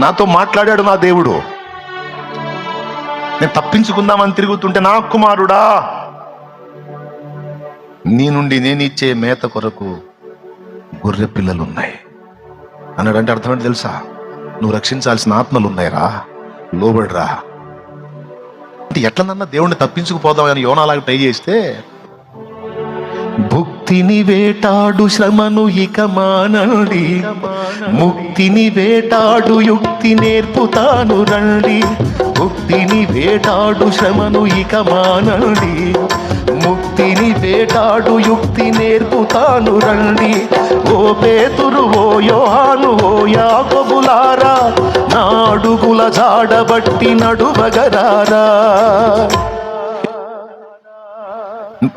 నాతో మాట్లాడాడు నా దేవుడు. నేను తప్పించుకుందామని తిరుగుతుంటే నా కుమారుడా నీ నుండి నేను ఇచ్చే మేత కొరకు గొర్రె పిల్లలు ఉన్నాయి అన్నాడంటే అర్థం తెలుసా? నువ్వు రక్షించాల్సిన ఆత్మలు ఉన్నాయిరా లోబడిరా. అంటే ఎట్లనన్నా దేవుణ్ణి తప్పించుకుపోదామని యోనాలాగా ట్రై చేస్తే ముక్తిని వేటాడు శ్రమను ఇక మానండి. ముక్తిని వేటాడు యుక్తి నేర్పుతాను రండి. ముక్తిని వేటాడు శ్రమను ఇక మానండి. ముక్తిని వేటాడు యుక్తి నేర్పుతాను రండి. ఓ పేతురు ఓ యోహాను ఓ యాకబులారా నాడుగుల జాడబట్టి నడువగరారా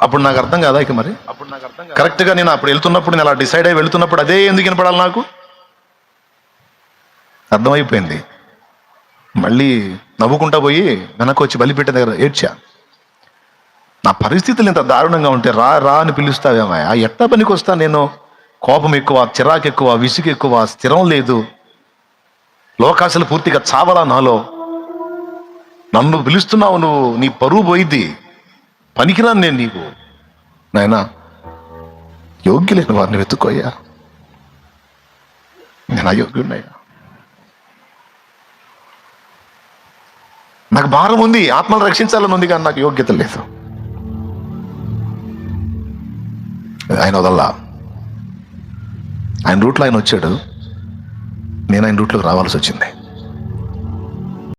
అప్పుడు నాకు అర్థం కాదా ఇక మరి? అప్పుడు నాకు అర్థం కరెక్ట్గా నేను అప్పుడు వెళ్తున్నప్పుడు నేను అలా డిసైడ్ అయ్యి వెళ్తున్నప్పుడు అదే ఎందుకు వినపడాలి నాకు? అర్థమైపోయింది. మళ్ళీ నవ్వుకుంటా పోయి వెనక్కి వచ్చి బలిపెట్టే దగ్గర ఏడ్చా. నా పరిస్థితులు ఇంత దారుణంగా ఉంటే రా రా అని పిలుస్తావేమో ఆ ఎట్లా పనికి వస్తా నేను? కోపం ఎక్కువ చిరాకు ఎక్కువ విసుగు ఎక్కువ స్థిరం లేదు. లోకాశలు పూర్తిగా చావలా నాలో. నన్ను పిలుస్తున్నావు నువ్వు నీ పరువు పోయిద్ది. పనికిరాను నేను నీకు. నాయనా యోగ్యులైన వారిని వెతుక్కోయ్యా. నేను అయోగ్యున్నాయా నాకు భారం ఉంది ఆత్మను రక్షించాలని ఉంది కానీ నాకు యోగ్యత లేదు. ఆయన వదల్లా. ఆయన రూట్లో ఆయన వచ్చాడు. నేను ఆయన రూట్లోకి రావాల్సి వచ్చింది.